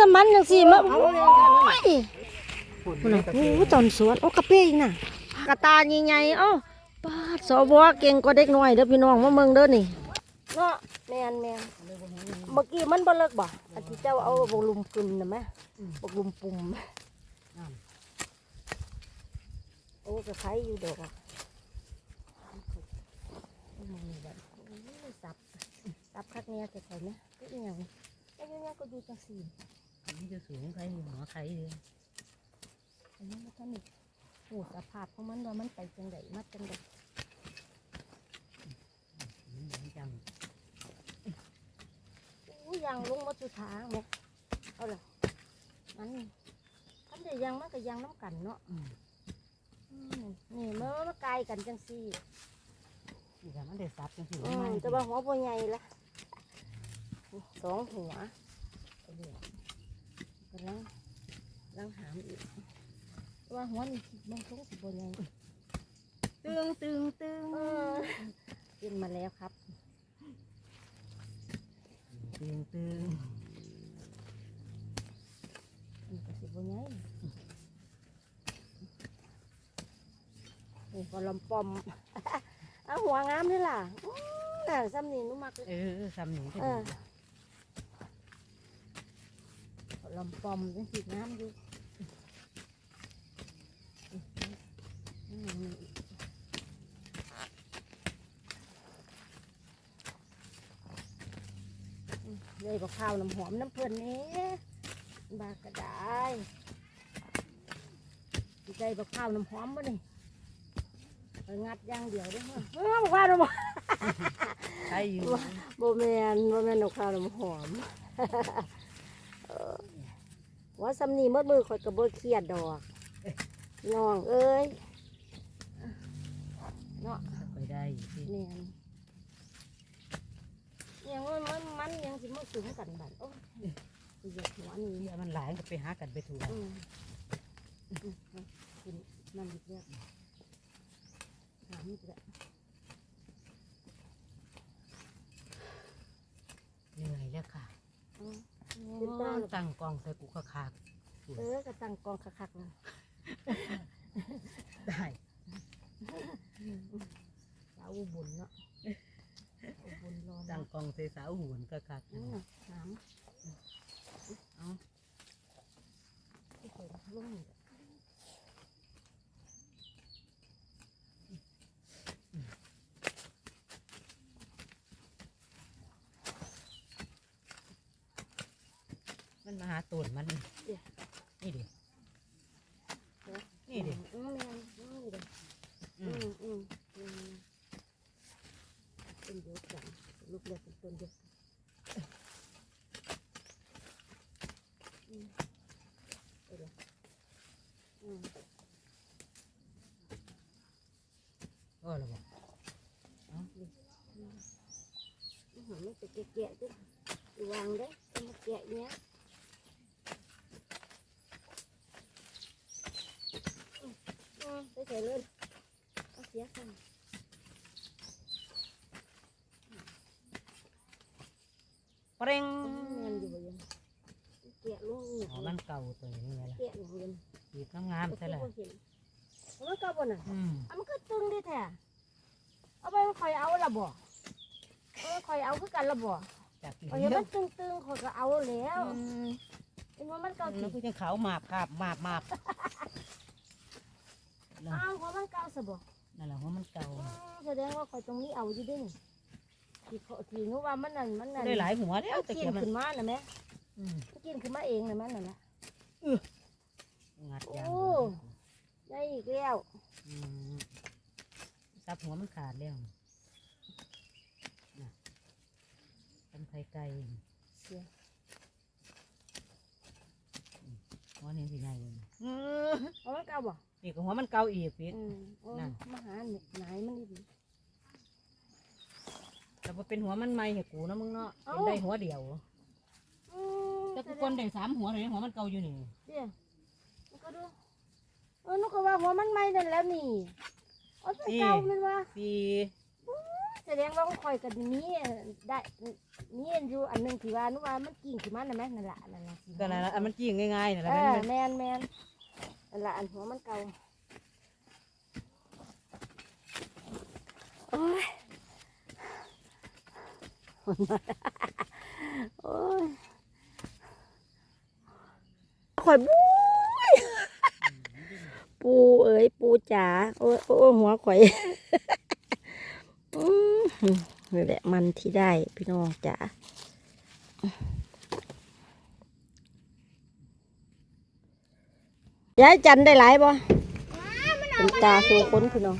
จะมันจังสิมาเอาโอ้เลยค่ะนั่นน่ะยพุ่นน่ะโอ้ตอนสวนโอ้กระเป้อีกน่ะกระตาใหญ่ๆเอ้าปาดสวเก่งกว่าเด็กน้อยเด้อพี่น้องมาเมืองเด้อนี่เนาะแม่นแม่นเมื่อกี้มันบ่เลิกบ่อันที่เจ้าเอาบกลุมกึมน่ะแม่บกลุมปุ่มโอ้ก็ใช้อยู่ดอกอะสับสับคักแน่แต่ข่อยนะก็อีหยังก็ยังก็อยู่จังซี่ นี่จะสูงใครหัวใครเลยอันนี้มันก็นี่โอ้สภาพของมันว่ามันไปจังไดมาจังไดจังอู้ยางลงมาสุดทางแม่เอาล่ะมันทันได้ยางมันก็ยางน้ำกันเนาะอืมนี่มันมาไกลกันจังซี่นี่ค่ะมันได้ซับจังสิอืมแต่ว่าหัวบ่ใหญ่ละสองหัวเอาเดี๋ยวกำลังกำลังหามอีกแต่ว่าหัวนี่มันคงสิบ่ใหญ่ตึงตึงตึงเออกินมาแล้วครับ ตึงตึงนี่ก็สิบ่ใหญ่นี่ก็ลำปอมเอาหัวงามเลยล่ะอื้อน่ะซ้ำนี่หนุมักเลยเออซ้ำหนูก็เอดี อ ลำปอมจังสิงามอยู่เลยบอกข้าวน้ำหอมน้ำเพื่อนนี้บากระได้สิใจบอกข้าวน้ำหอมบ่นี่ไปงัดย่างเดียวด้วยเออบอกข้าวน้ำหอมใครอยู่โบแมนโบแมนบอกข้าวน้ำหอม ว่าสำนีมืดมือข่อยกระโบเครียดดอกน้องเอ้ยเนาะไปได้สิแมนยังมันมันมันยังสิมาสูงกันบัดโอ้ยเหยียดหัวนี่เนี่ยมันหลายก็ไปหากันไปถูกอืมอืมอืมกินนั่นอีกแล้วถามอีกแล้วเหนื่อยแล้วค่ะ อืม เป็นตาหรอกตั้งกองใส่กูก็ขาดเออกระตังกองคักๆเลยได้สาวอุบุญเนาะอุบุญรอตั้นะงกองใส่สาวหุ่นก็ขาดอืมถามเอา ที่เคยลงนี่แหละ มันมาหาตูนมัน นี่นี่ดิ นี่ดิอืมอืมนี่เด้ออือืมมอืมอืมเป็นเดียวกันลูกเล็กเป็นต้นเดียวกันอืมเอาเดี๋ยวอืมเออแล้วบอกอืมมันจะแกะๆด้วยวางได้จะมาแกะเนี้ยอืม อืมไปใส่เลยเอาเสียกันเปร่งแม่นอยู่บ่ยังแกะลงนี่อ๋อมันเก่าตัวนี้ไงล่ะแกะอยู่บ่ยังสีกงามๆใช่แหละบ่เห็นเอามันก็บ่น่ะอืมอันมันก็ตึงได้แท้เอาไปคอยเอาละบ่เอาไปคอยเอาคือกันละบ่จากที่เอาอเดีย่างยวมันตึงๆคอยก็เอาแล้วเห็นว่ามันเก่าแล้สิวก็จะขาวหมาบครับหมาบหมาบนั่น อ้าวเพราะมันเก่าซะบ่นั่นแหละว่ามันเก่าอืมแสดงว่าคอยตรงนี้เอาอยู่เด้วยนี่ที่เขาที่หนูว่ามันนั่นมันนั่นได้หลายหัวแล้วมันแต่กิเกีนยมันขึ้นมาน่ะแม่อืมมันกินขึ้นมาเองน่ะแม่นั่นน่ะงัดยางโอ้ได้อีกแล้วอืมซับหัวมันขาดแล้วน่ะเป็นไข่ไก่อืมหัวนี่สิไงเลยอือเพราะมัน เก่าบ่นี่ก็หัวมันเก่าอีกพี่อืมโอ้นั่น มาหาไหนมันดีแต่ว่าเป็นหัวมันไม่เหกูนะมึงเนาะเอ้า เป็นได้หัวเดียวอืมแต่กูคนได้สามหัวเลยหัวมันเก่าอยู่นี่เดี๋ยวมันก็ดูเออนุก็ว่าหัวมันไหม้นั่นแล้วนี่เอาไปเก่ามันว่าสี่อุ้ยแสดงว่าข่อยกับนี้ได้นี่อยู่อันหนึงที่ว่านุว่ามันกิ่งขึ้นมาน่ะแม่นั่นล่ะนั่นล่ะสิก็นั่นล่ะอันมันจิ้งง่ายๆนั่นเอล่ะอแม่นแมนแมน นั่นล่ะอันหัวมันเก่าโอ้ยโอ้ยข่อยบุ้ยปูเอ๋ยปูจ๋าโอ้ยโอ้หัวข่อยอืมนี่แหละมันที่ได้พี่น้องจ๋า ย้ายจันได้หลายบ่เป็นตาสู่คนพี่น้อง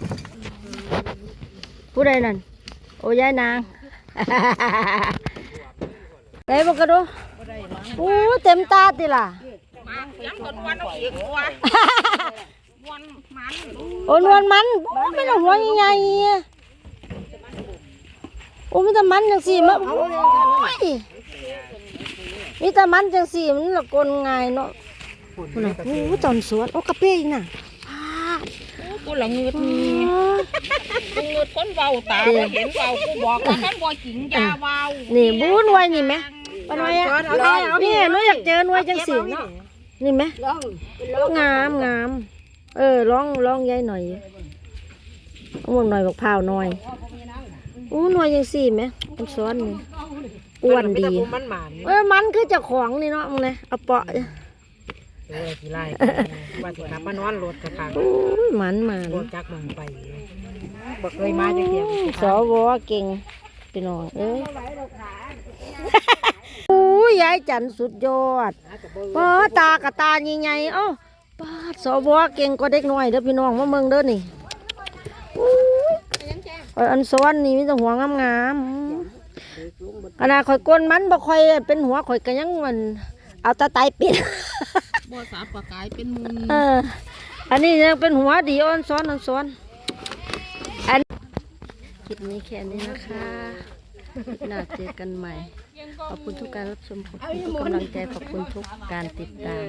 ผู้ใดนั่น โอ้ยายนางได้บ่กระโดโอ้ยเต็มตาติล่ะยังคนวันเอาอีกว่าวันมันโอ้นวลมันโอ้ไม่ต้องหัวใหญ่ๆโอ้มีแต่มันจังสี่มาโอ้ยมีแต่มันจังสี่มันละกลง่ายเนาะ พุ่นน่ะโอ้จอนสวนโอ้กระเป้อีกน่ะพาดกูละงืดอ๋อกูงืดคนเบาตาบ่เห็นเบากูบอกว่ามันบ่จริงอยาเบานี่บูนไว้นี่ไหมปานไว้อะนี่หนูอยากเจอหน่วยจังสี่นี่ไหมงามงามเออร้องร้องยายหน่อยเอาหมวกหน่อยบอกพร้าวหน่อยโอ้หน่วยจังสี่ไหมมันซ้อนนี่อ้วนดีมันหมานเออมันคือเจ้าของนี่เนาะมึงเลยเอาเปาะ เออสิไล่ว่าสิกลับมานอนรถกระถางโอ้ยมันมันรถจักมองไปบ่เคยมาจักเที่ยสวเก่งพี่น้องเอ้ยโอ้ยยายจันสุดยอดป้าตากะตาใหญ่ๆเอ้าป้าดสวเก่งก็เด็กน้อยเด้อพี่น้องมาเมืองเด้อนี่โอ้ยเอออันซ้อนนี่มีแต่หัวงามๆขนาดข่อยก้นมันบ่ค่อยเป็นหัวข่อยก็ยังมันเอาแตาไตปิด บสาปากายเป็นมุนเออ อันนี้ยังเป็นหัวดีอ่อนซ้อนอ่อนซ้อน อันคลิปนี้แค่นี้นะคะน่าเจอกันใหม่ ขอบคุณทุกการรับชมขอบคุณทุกกำลังใจขอบคุณทุกการติดตาม